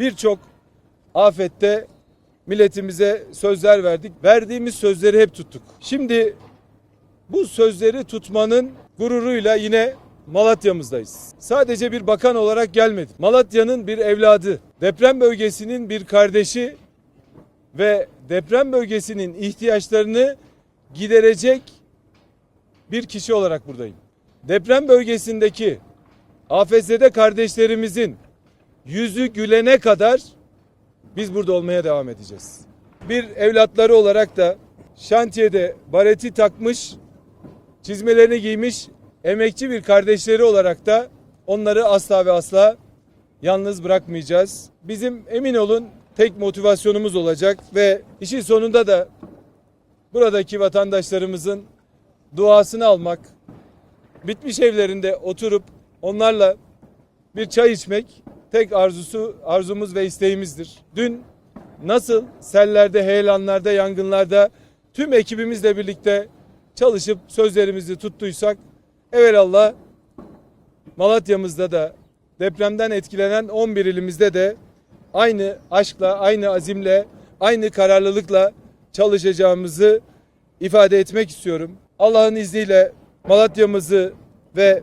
birçok afette milletimize sözler verdik. Verdiğimiz sözleri hep tuttuk. Şimdi bu sözleri tutmanın gururuyla yine Malatya'mızdayız. Sadece bir bakan olarak gelmedik. Malatya'nın bir evladı, deprem bölgesinin bir kardeşi ve deprem bölgesinin ihtiyaçlarını giderecek bir kişi olarak buradayım. Deprem bölgesindeki AFS'de kardeşlerimizin yüzü gülene kadar biz burada olmaya devam edeceğiz. Bir evlatları olarak da şantiyede bareti takmış, çizmelerini giymiş, emekçi bir kardeşleri olarak da onları asla ve asla yalnız bırakmayacağız. Bizim emin olun tek motivasyonumuz olacak ve işin sonunda da buradaki vatandaşlarımızın duasını almak, bitmiş evlerinde oturup onlarla bir çay içmek tek arzusu arzumuz ve isteğimizdir. Dün nasıl sellerde, heyelanlarda, yangınlarda tüm ekibimizle birlikte çalışıp sözlerimizi tuttuysak evelallah Malatya'mızda da depremden etkilenen 11 ilimizde de aynı aşkla, aynı azimle, aynı kararlılıkla çalışacağımızı ifade etmek istiyorum. Allah'ın izniyle Malatya'mızı ve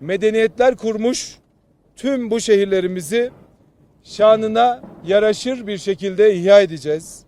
medeniyetler kurmuş tüm bu şehirlerimizi şanına yaraşır bir şekilde ihya edeceğiz.